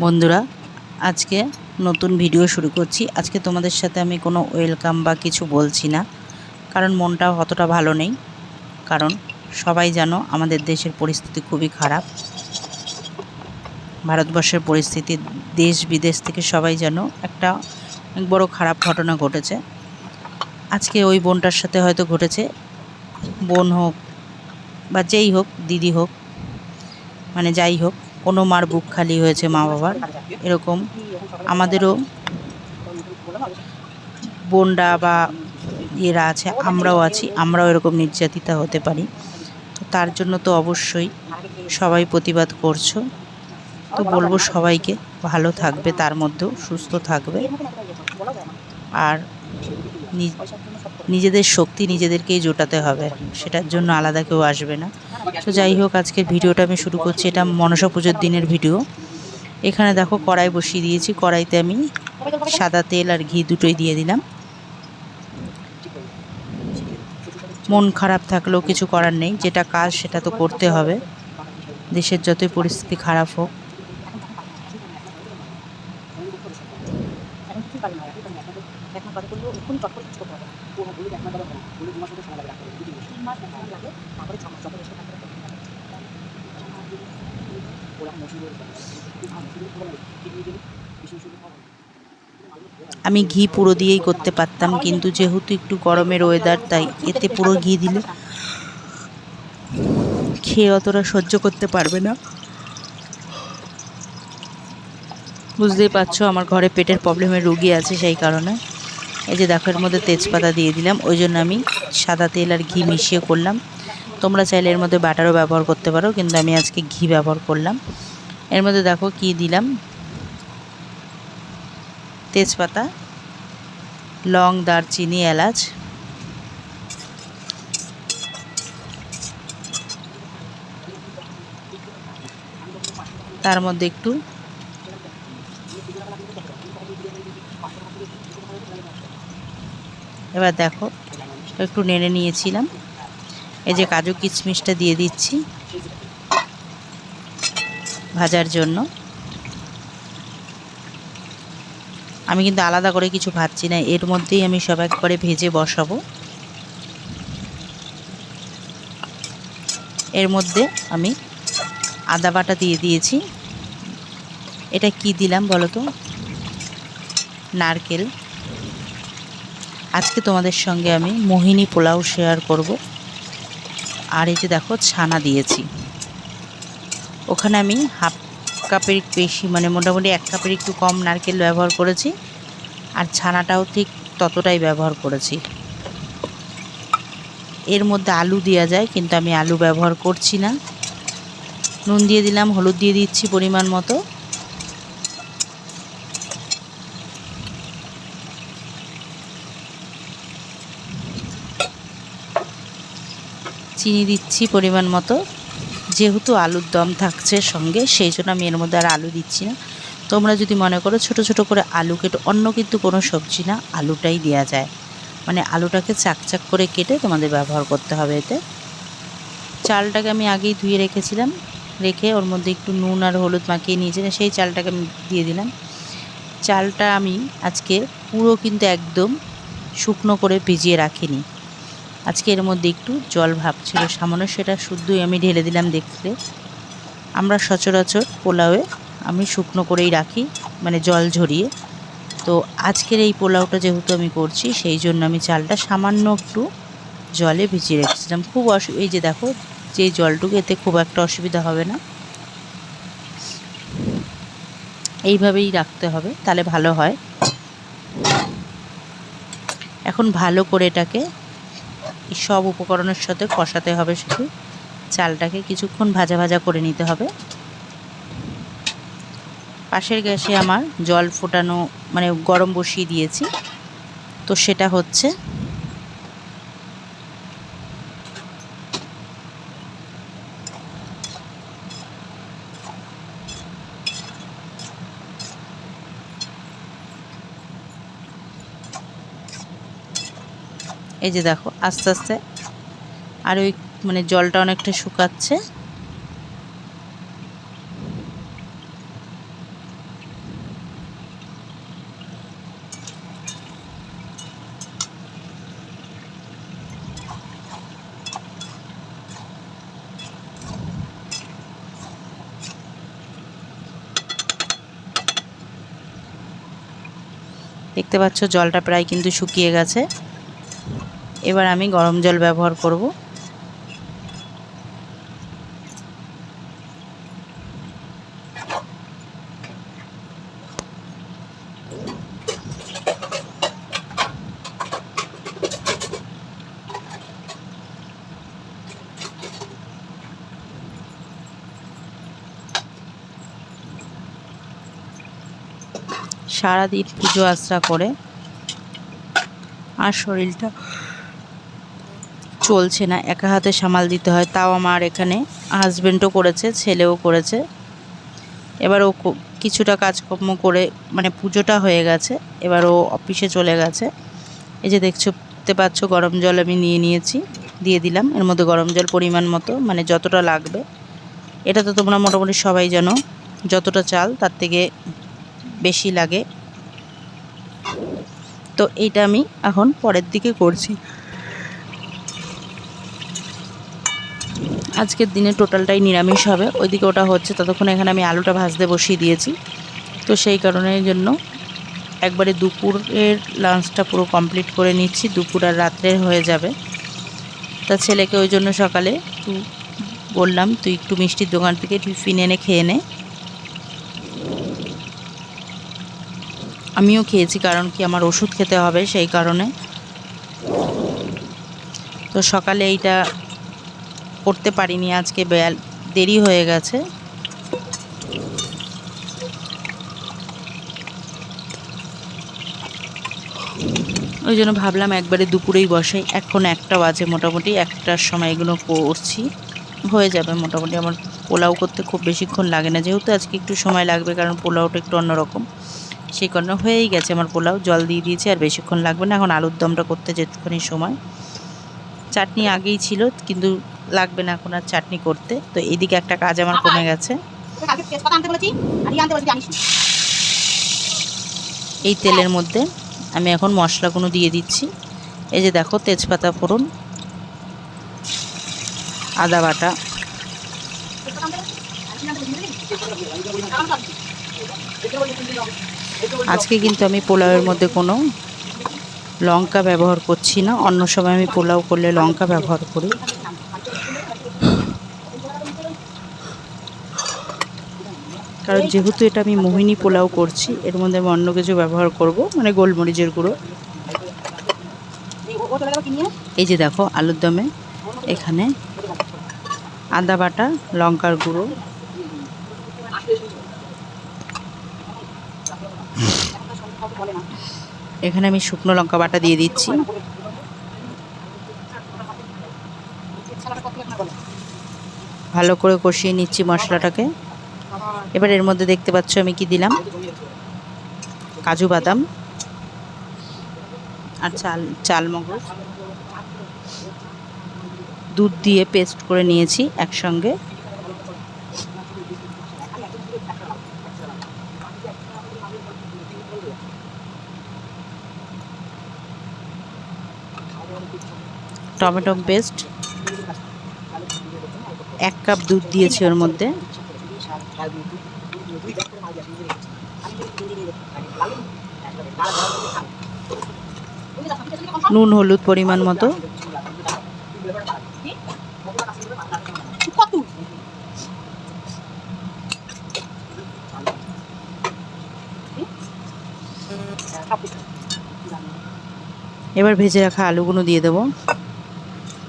বন্ধুরা, আজকে নতুন ভিডিও শুরু করছি। আজকে তোমাদের সাথে আমি কোনো ওয়েলকাম বা কিছু বলছি না, কারণ মনটা অতটা ভালো নেই। কারণ সবাই জানো আমাদের দেশের পরিস্থিতি খুবই খারাপ। ভারতবর্ষের পরিস্থিতি দেশ বিদেশ থেকে সবাই জানো একটা বড় খারাপ ঘটনা ঘটেছে। আজকে ওই বোনটার সাথে হয়তো ঘটেছে। বোন হোক বা যেই হোক, দিদি হোক মানে যাই হোক কোনো মার বুক খালি হয়েছে মা বাবার, এরকম আমাদেরও বোনরা বা ইয়েরা আছে, আমরাও আছি, আমরাও এরকম নির্যাতিতা হতে পারি। তার জন্য তো অবশ্যই সবাই প্রতিবাদ করছ। তো বলব সবাইকে ভালো থাকবে, তার মধ্যেও সুস্থ থাকবে। আর নিজেদের শক্তি নিজেদেরকেই জোটাতে হবে, সেটার জন্য আলাদা কেউ আসবে না। তো যাই হোক, আজকের ভিডিওটা আমি শুরু করছি। এটা মনসা পুজোর দিনের ভিডিও। এখানে দেখো কড়াই বসিয়ে দিয়েছি। কড়াইতে আমি সাদা তেল আর ঘি দুটোই দিয়ে দিলাম। মন খারাপ থাকলেও কিছু করার নেই। যেটা কাজ, সেটা তো করতে হবে। দেশের যতই পরিস্থিতি খারাপ হোক। আমি ঘি পুরো দিয়েই করতে পারতাম, কিন্তু যেহেতু একটু গরমের ওয়েদার তাই এতে পুরো ঘি দিলে খেয়ে অতটা সহ্য করতে পারবে না। বুঝতেই পারছ, আমার ঘরে পেটের প্রবলেমের রুগী আছে সেই কারণে। এই যে দেখো, এর মধ্যে তেজপাতা দিয়ে দিলাম, ওই জন্য আমি সাদা তেল আর ঘি মিশিয়ে করলাম। তোমরা চাইলে এর মধ্যে বাটারও ব্যবহার করতে পারো, কিন্তু আমি আজকে ঘি ব্যবহার করলাম। এর মধ্যে দেখো কি দিলাম? তেজপাতা, লং, দারচিনি, এলাচ। তার মধ্যে একটু এবার দেখো, একটু নেড়ে নিয়েছিলাম। এই যে কাজু কিশমিশটা দিয়ে দিচ্ছি ভাজার জন্য। আমি কিন্তু আলাদা করে কিছু ভাজছি না, এর মধ্যেই আমি সব একবারে ভেজে বসাবো। এর মধ্যে আমি আদা বাটা দিয়ে দিয়েছি। এটা কি দিলাম বলো তো? নারকেল। আজকে তোমাদের সঙ্গে আমি মোহিনী পোলাও শেয়ার করব। আর এই যে দেখো, ছানা দিয়েছি। ওখানে আমি হাফ কাপের বেশি মানে মোটামুটি এক কাপের একটু কম নারকেল ব্যবহার করেছি। আর ছানাটাও ঠিক ততটাই ব্যবহার করেছি। এর মধ্যে আলু দেওয়া যায়, কিন্তু আমি আলু ব্যবহার করছি না। নুন দিয়ে দিলাম, হলুদ দিয়ে দিচ্ছি পরিমাণ মতো। চিনি দিচ্ছি পরিমাণ মতো। যেহেতু আলুর দম থাকছে সঙ্গে, সেই জন্য আমি এর মধ্যে আর আলু দিচ্ছি না। তোমরা যদি মনে করো ছোট ছোট করে আলু কেটে, অন্য কিন্তু কোনো সবজি না, আলুটাই দেওয়া যায়। মানে আলুটাকে চাকচাক করে কেটে তোমাদের ব্যবহার করতে হবে এতে। চালটাকে আমি আগেই ধুয়ে রেখেছিলাম। রেখে ওর মধ্যে একটু নুন আর হলুদ মাখিয়ে নিয়েছিলাম, সেই চালটাকে আমি দিয়ে দিলাম। চালটা আমি আজকে পুরো কিন্তু একদম শুকনো করে ভিজিয়ে রাখিনি। আজকে এর মধ্যে একটু জল ভাব ছিল, সামান্য সেটা শুদ্ধই আমি ঢেলে দিলাম দেখতে। আমরা সচরাচর পোলাওয়ে আমি শুকনো করেই রাখি মানে জল ঝরিয়ে। তো আজকের এই পোলাওটা যেহেতু আমি করছি, সেই জন্য আমি চালটা সামান্য একটু জলে ভিজিয়ে রেখেছিলাম। খুব অসু, এই যে দেখো, যে জলটুকু, এতে খুব একটা অসুবিধা হবে না। এইভাবেই রাখতে হবে, তাহলে ভালো হয়। এখন ভালো করে এটাকে এই সব উপকরণের সাথে কষাতে হবে শুধু। চালটাকে কিছুক্ষণ ভাজা ভাজা করে নিতে হবে। পাশের গ্যাসে আমার জল ফোটানো মানে গরম বসিয়ে দিয়েছি। তো সেটা হচ্ছে এই যে দেখো, আস্তে আস্তে। আর ওই মানে জলটা অনেকটা শুকাচ্ছে। দেখতে পাচ্ছ, জলটা প্রায় কিন্তু শুকিয়ে গেছে। এবার আমি গরম জল ব্যবহার করব। সারাদিন পুজো আশ্রা করে। আর শরীরটা চলছে না, একা হাতে সামাল দিতে হয়। তাও আমার এখানে হাজব্যান্ডও করেছে, ছেলেও করেছে। এবার ও কিছুটা কাজকর্ম করে মানে পুজোটা হয়ে গেছে, এবার ও অফিসে চলে গেছে। এই যে দেখতে পাচ্ছ, গরম জল আমি নিয়ে নিয়েছি, দিয়ে দিলাম। এর মধ্যে গরম জল পরিমাণ মতো মানে যতটা লাগবে। এটা তো তোমরা মোটামুটি সবাই জানো, যতটা চাল তার থেকে বেশি লাগে। তো এইটা আমি এখন পরের দিকে করছি। আজকের দিনে টোটালটাই নিরামিষ হবে। ওইদিকে ওটা হচ্ছে ততক্ষণ এখানে আমি আলুটা ভাজতে বসিয়ে দিয়েছি। তো সেই কারণের জন্য একবারে দুপুরের লাঞ্চটা পুরো কমপ্লিট করে নিচ্ছি। দুপুর আর রাত্রে হয়ে যাবে। তা ছেলেকে ওই জন্য সকালে বললাম, তুই একটু মিষ্টির দোকান থেকে টিফিন এনে খেয়ে নে। আমিও খেয়েছি কারণ কি আমার ওষুধ খেতে হবে সেই কারণে। তো সকালে এইটা করতে পারিনি, আজকে দেরি হয়ে গেছে। ওই জন্য ভাবলাম একবারে দুপুরেই বসাই এখন একটা বাজে মোটামুটি, একটার সময় এগুলো করছি। হয়ে যাবে মোটামুটি, আমার পোলাও করতে খুব বেশিক্ষণ লাগে না, যেহেতু আজকে একটু সময় লাগবে, কারণ পোলাওটা একটু অন্যরকম। সেই কারণে হয়েই গেছে আমার পোলাও, জল দিয়ে দিয়েছি আর বেশিক্ষণ লাগবে না, এখন আলুর দমটা করতে যেটুখানি সময়। চাটনি আগেই ছিল, কিন্তু লাগবে না এখন আর চাটনি করতে। তো এদিকে একটা কাজ আমার কমে গেছে। এই তেলের মধ্যে আমি এখন মশলাগুলো দিয়ে দিচ্ছি। এই যে দেখো তেজপাতা ফোড়ন আদা বাটা। আজকে কিন্তু আমি পোলাওয়ের মধ্যে কোনো লঙ্কা ব্যবহার করছি না। অন্য সময় আমি পোলাও করলে লঙ্কা ব্যবহার করি। কারণ যেহেতু এটা আমি মোহিনী পোলাও করছি, এর মধ্যে আমি অন্য কিছু ব্যবহার করব মানে গোলমরিচের গুঁড়ো। এই যে দেখো, আলুর দমে এখানে আদা বাটা, লঙ্কার গুঁড়ো। এখানে আমি শুকনো লঙ্কা বাটা দিয়ে দিচ্ছি। ভালো করে কষিয়ে নিচ্ছি মশলাটাকে। এবার এর মধ্যে দেখতে পাচ্ছ আমি কি দিলাম? কাজু বাদাম আর চাল চাল মগজ। দুধ দিয়ে পেস্ট করে নিয়েছি একসঙ্গে। Tomato paste. এক কাপ দুধ দিয়েছি ওর মধ্যে। নুন হলুদ পরিমাণ মতো। এবার ভেজে রাখা আলুগুলো দিয়ে দেবো।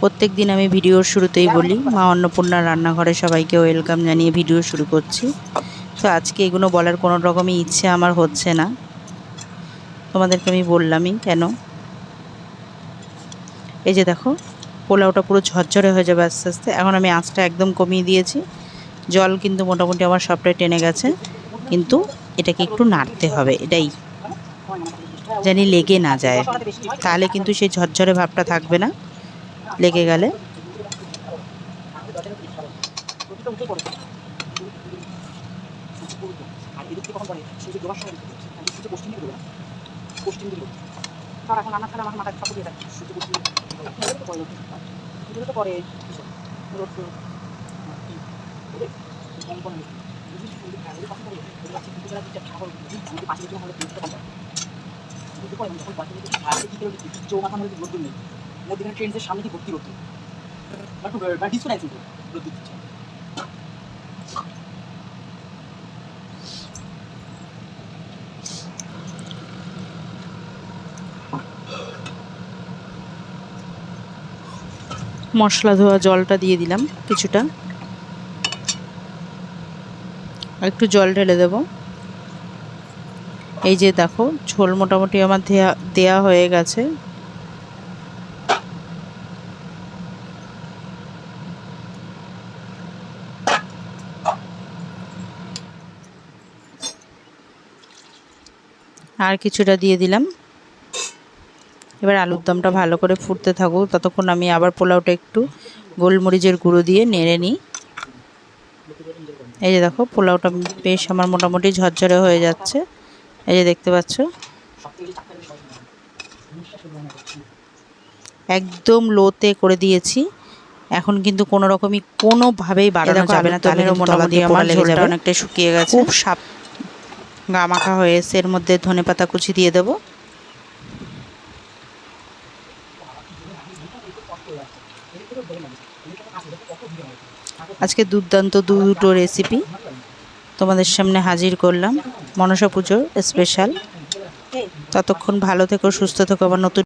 প্রত্যেক দিন আমি ভিডিওর শুরুতেই বলি, মা অন্নপূর্ণার রান্নাঘরে সবাইকে ওয়েলকাম জানিয়ে ভিডিও শুরু করছি। তো আজকে এগুলো বলার কোনো রকমই ইচ্ছে আমার হচ্ছে না। তোমাদেরকে আমি বললামই কেন? এই যে দেখো, পোলাওটা পুরো ঝরঝরে হয়ে যাবে আস্তে আস্তে। এখন আমি আঁচটা একদম কমিয়ে দিয়েছি। জল কিন্তু মোটামুটি আমার সবটাই টেনে গেছে। কিন্তু এটাকে একটু নাড়তে হবে, এটাই। জানি লেগে না যায়। তাহলে কিন্তু সেই ঝরঝরে ভাবটা থাকবে না। লেগে গেলে। পরে পারেন যখন চৌমাথা মধ্যে রোদ্দুর নেই সামনে ভর্তি দিচ্ছে মশলা ধোয়া জলটা দিয়ে দিলাম কিছুটা। একটু জল ঢেলে দেব। এই যে দেখো, ঝোল মোটামুটি আমার দেয়া দেয়া হয়ে গেছে। আর কিছুটা দিয়ে দিলাম। এবার আলুর দমটা ভালো করে ফুটতে থাকুক। ততক্ষণ আমি আবার পোলাওটা একটু গোলমরিচের গুঁড়ো দিয়ে নেড়ে নিই। এই যে দেখো পোলাওটা বেশ আমার মোটামুটি ঝরঝরে হয়ে যাচ্ছে। এই যে দেখতে পাচ্ছ। একদম লোতে করে দিয়েছি। এখন কিন্তু কোনো রকমই কোনোভাবেই বাড়ানো যাবে না। তাহলে মোটামুটি আমার ঝোলটা অনেকটা শুকিয়ে গেছে। খুব সাপ গা মাখা হয়ে এসে এর মধ্যে ধনে পাতা কুচি দিয়ে দেব। আজকে দুর্দান্ত দুটো রেসিপি তোমাদের সামনে হাজির করলাম। মনসা পুজোর স্পেশাল ততক্ষণ ভালো থেকো, সুস্থ থেকো, আবার নতুন